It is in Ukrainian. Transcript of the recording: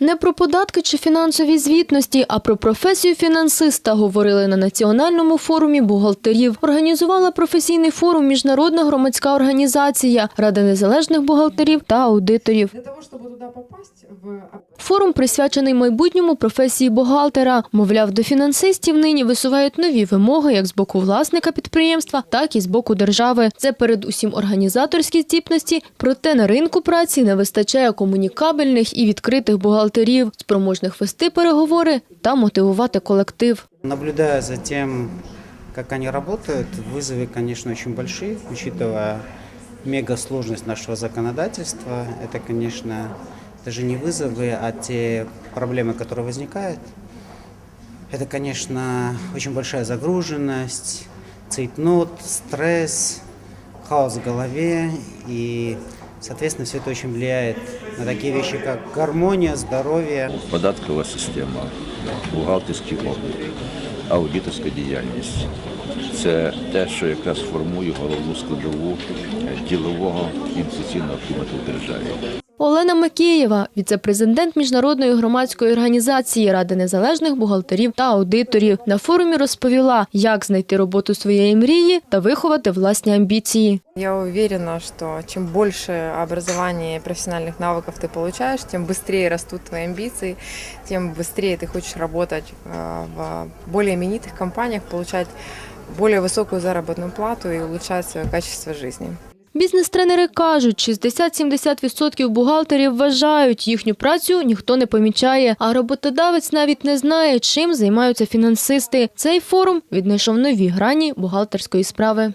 Не про податки чи фінансові звітності, а про професію фінансиста говорили на національному форумі бухгалтерів. Організувала професійний форум міжнародна громадська організація Рада незалежних бухгалтерів та аудиторів. Для того, чтобы туда попасть, в Форум присвячений майбутньому професії бухгалтера. Мовляв, до фінансистів нині висувають нові вимоги як з боку власника підприємства, так і з боку держави. Це передусім організаторські здібності, проте на ринку праці не вистачає комунікабельних і відкритих бухгалтерів, спроможних вести переговори та мотивувати колектив. Наблюдая за тем, как они работают, вызовы, конечно, очень большие, учитывая мегасложность нашего законодательства. Это, конечно, даже не вызовы, а те проблемы, которые возникают. Это, конечно, очень большая загруженность, цейтнот, стресс, хаос в голове. И, соответственно, все это очень влияет на такие вещи, как гармония, здоровье. податкова система, бухгалтерський облік, аудиторська діяльність. Це те, що якраз формує головну складову е, ділового інвестиційного клімату в державі. Олена Макеєва, віце-президент міжнародної громадської організації Ради незалежних бухгалтерів та аудиторів, на форумі розповіла, як знайти роботу своєї мрії та виховати власні амбіції. Я уверена, что чем больше образования и профессиональных навыков ты получаешь, тем быстрее растут твои амбиции, тем быстрее ты хочешь работать э, в более именитых компаниях, получать более высокую заработную плату и улучшать свое качество жизни. Бізнес-тренери кажуть, 60-70% бухгалтерів вважають, їхню працю ніхто не помічає, а роботодавець навіть не знає, чим займаються фінансисти. Цей форум віднайшов нові грані бухгалтерської справи.